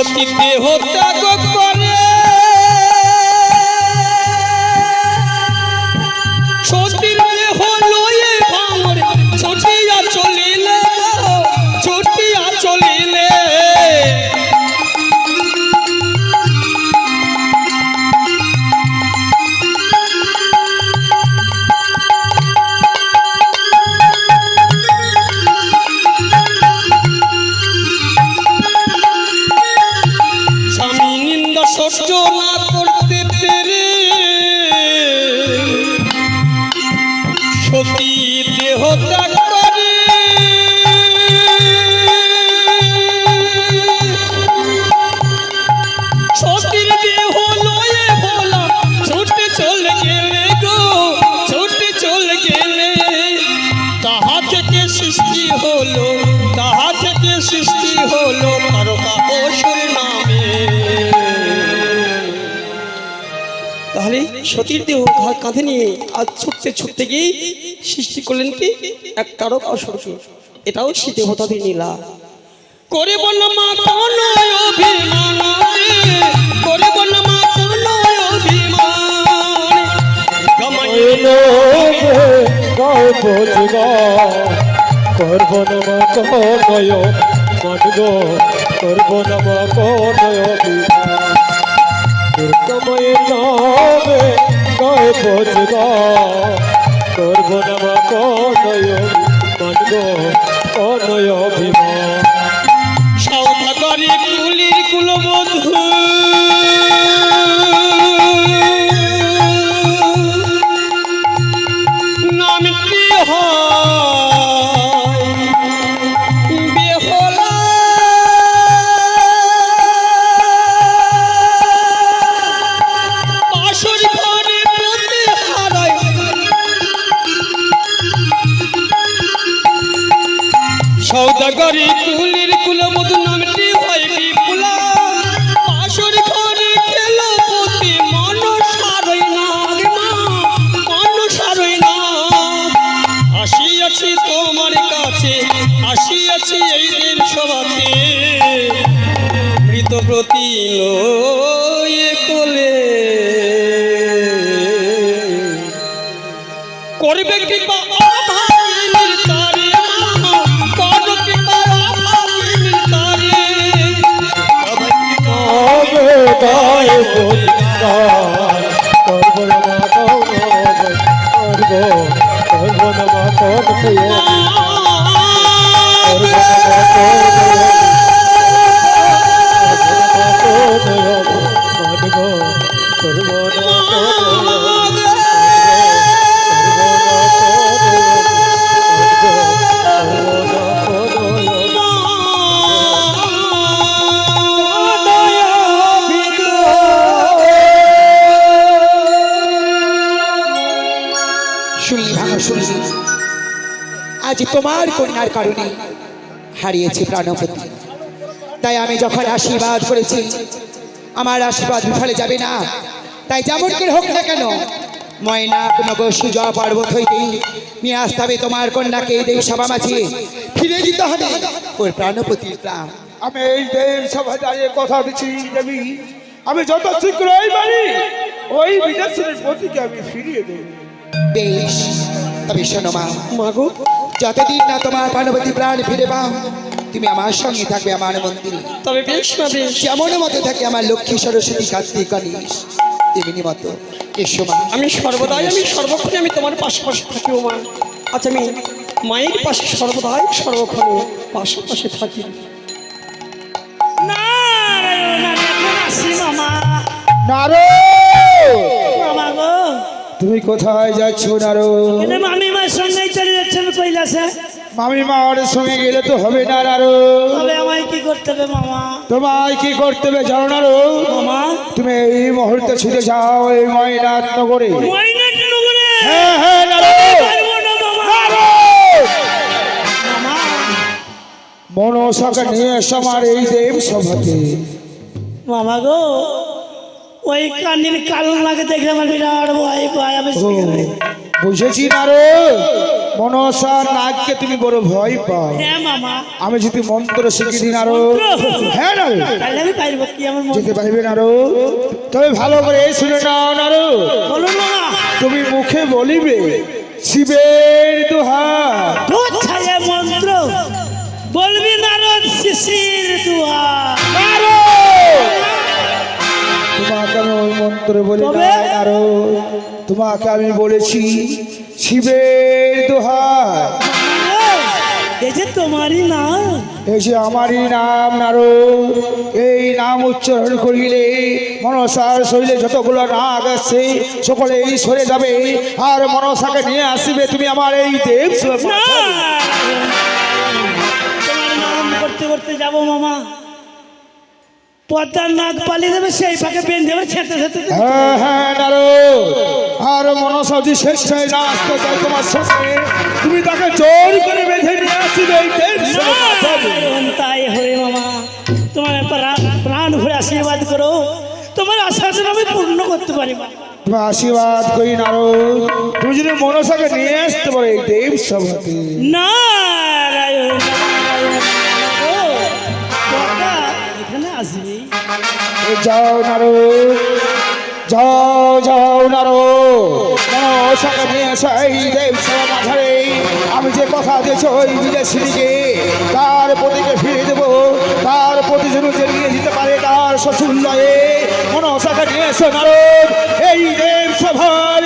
সতীতে হত্যা দেহ তাহলে সতীর দেহ কাঁধে নিয়ে আজ ছুটতে ছুটতে গিয়ে সৃষ্টি করলেন কি? এক তারক অসুরকে এটাও সে দেবতাদের নীলা করে বল মা কোন অভিমান। করে বল মা কোন অভিমান। গমাইল করব নমা কনয় মনগ করব নমা দুর্গময় নামে গায় ভোজগ করব নমা কনয় মনগ কনয় অভিমান। সৌদাগরি কুলির কুলবধূ নামটি হয় বিপুলা। পাশর ঘরে খেলো পতি মন সারই না রে মা মন সারই না। আসিয়াছি তোমার কাছে, আসিয়াছি এই দিন সভাতে। মৃত প্রতি গায় না করব কনয় মনগ করব ভাঙা আজ তোমার কন্যার কারণে হারিয়েছি প্রাণপতি তাই আমি যখন আশীর্বাদ করেছি আমার আশীর্বাদ বিফলে যাবে না। তাই যেমন করে হোক না কেন ময়না নগর সুজয় পর্বত হইতে নিয়ে আসতে হবে তোমার কন্যাকে এই দেব সভা মাঝে। ফিরে দিতে হবে ওর প্রাণপতির প্রাণ। আমি এই দেব সভা দাঁড়িয়ে কথা দিচ্ছি দেবী। আমি যত শীঘ্রই পারি ওই বিদেশের পতিকে আমি ফিরিয়ে দেব। বেশ। তবে শোনো মা। মাগো যতদিন না তোমার প্রাণপতি প্রাণ ফিরে পাও তুমি আমার সঙ্গে থাকবে আমার মন্দিরে। তবে বেশ যেমন মতো থাকে আমার লক্ষ্মী সরস্বতী কার্তিক গণেশ তেমনি মতো। এসো মা। আমি সর্বদাই আমি সর্বক্ষণে আমি তোমার পাশে পাশে থাকি ও মা। আচ্ছা আমি মায়ের পাশে সর্বদাই সর্বক্ষণে পাশে পাশে থাকি। নারায়ণ মামা। নারো! মামা গো। তুমি কোথায় যাচ্ছ নারো? মামি মার সঙ্গে চলে যাচ্ছেন কৈলাসে মামি মার সঙ্গে গেলে তো হবে না নারো। তবে আমায় কি করতে হবে মামা? তোমায় কি করতে হবে জানো নারো? মামা? তুমি এই মুহূর্তে ছুটে যাও এই ময়নাথ নগরে ময়নাট নগরে হ্যাঁ হ্যাঁ নারো। না মনসাকে নিয়ে এসো আমার এই দেব সভাতে। মামা গো। ওই কান্দির কাল লাগে দেখলে আমার বিরাট ভয় পায় আমি সেখানে। বুঝেছি না রে। মনসা নাগকে তুমি বড় ভয় পাও। হ্যাঁ আমি যদি মন্ত্র শিখে দিন আরও হ্যাঁ না আমি পারব যেতে পারবেন আরও তবে ভালো করে শুনে নাও বলুন তুমি মুখে বলিবে শিবের মন্ত্র বলি আরও। তোমাকে আমি বলেছি শিবের দুহার এই যে তোমারই না এই যে আমারই নাম নারো এই নাম উচ্চারণ করিলে মনসার শরীরে যতগুলো নাগ আছে সকলেই সরে যাবে আর মনসাকে নিয়ে আসিবে তুমি আমার এই দেব নাম করতে করতে যাব মামা। পদ্মার নাক পালিয়ে দেবে সেই বেঁধে দেবে। হ্যাঁ হ্যাঁ নারো। আর শেষ হয়ে না আসতে তোমার সঙ্গে তুমি তাকে জোর করে বেঁধে নিয়ে আসিবে তাই হবে মামা তোমার প্রাণ ভরে আশীর্বাদ করো। তোমার আশা আমি পূর্ণ করতে পারি মা। তুমি আশীর্বাদ করি নারো। তুমি যদি মনসাকে নিয়ে আসতে পারো এই দেব সভাতে নারায়ণ যাও নারো। যাও যাও নারো। নিয়ে আমি যে কথা দিয়েছি ওই বিদেশিনীকে তার পতিকে ফিরে দেবো। তার প্রতি জেলিয়ে দিতে পারে তার শ্বশুর লয়ে মনসাকে নিয়ে এসো নারদ। এই দেব সভা